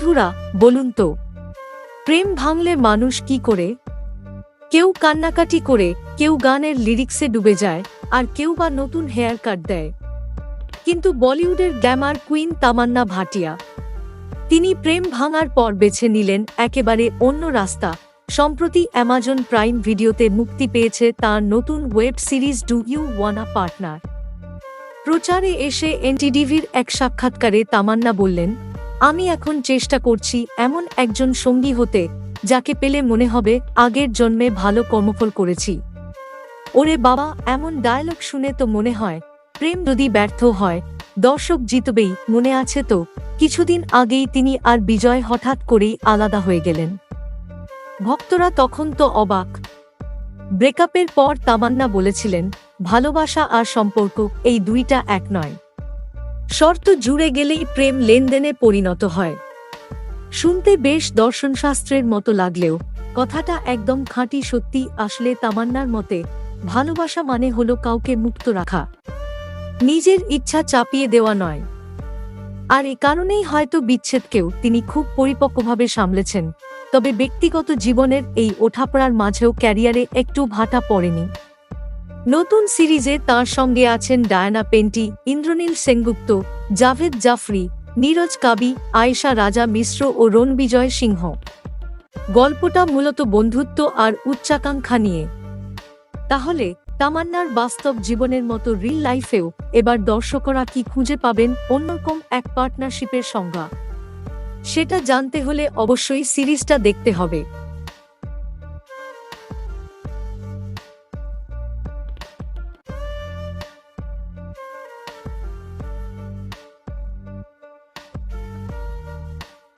বন্ধুরা, বলুন তো, প্রেম ভাঙলে মানুষ কি করে? কেউ কান্নাকাটি করে, কেউ গানের লিরিক্সে ডুবে যায়, আর কেউ বা নতুন হেয়ার কাট দেয়। কিন্তু বলিউডের গ্ল্যামার কুইন তামান্না ভাটিয়া, তিনি প্রেম ভাঙার পর বেছে নিলেন একেবারে অন্য রাস্তা। সম্প্রতি অ্যামাজন প্রাইম ভিডিওতে মুক্তি পেয়েছে তার নতুন web series do you wanna partner প্রচারে এসে এনটিডিভির এক সাক্ষাৎকারে তামান্না বললেন আমি এখন চেষ্টা করছি এমন একজন সঙ্গী হতে, যাকে পেলে মনে হবে, আগের জন্মে ভালো কর্মফল করেছি। ওরে বাবা, এমন ডায়লগ শুনে তো মনে হয়, প্রেম যদি ব্যর্থ হয়, দর্শক জিতবেই, মনে আছে তো? কিছুদিন আগেই তিনি আর বিজয় হঠাৎ করেই আলাদা হয়ে গেলেন। ভক্তরা তখন তো অবাক। ব্রেকআপের পর তামান্না বলেছিলেন, ভালোবাসা আর সম্পর্ক, এই দুইটা এক নয়। শর্ত জুড়ে গেলেই প্রেম লেনদেনে পরিণত হয়। শুনতে বেশ দর্শনশাস্ত্রের মতো লাগলেও, কথাটা একদম খাঁটি সত্যি আসলে তামান্নার মতে, ভালোবাসা মানে হলো কাউকে মুক্ত রাখা। নিজের ইচ্ছা চাপিয়ে দেওয়া নয়। আর এ কারণেই হয়তো বিচ্ছেদকেও তিনি খুব পরিপক্কভাবে সামলেছেন, তবে ব্যক্তিগত জীবনের এই ওঠাপড়ার মাঝেও ক্যারিয়ারে একটু ভাটা পড়েনি। নতুন সিরিজে তার সঙ্গে আছেন ডায়ানা পেন্টি, ইন্দ্রনীল সেনগুপ্ত, জাভেদ জাফরি, নীরজ কাবি, আয়েশা রাজা মিশ্র ও রণবিজয় সিংহ। গল্পটা মূলত বন্ধুত্ব আর উচ্চাকাঙ্ক্ষা নিয়ে। তাহলে তামান্নার বাস্তব জীবনের মতো রিল লাইফেও এবার দর্শকরা কি খুঁজে পাবেন অন্যরকম এক পার্টনারশিপের সংজ্ঞা? সেটা জানতে হলে অবশ্যই সিরিজটা দেখতে হবে।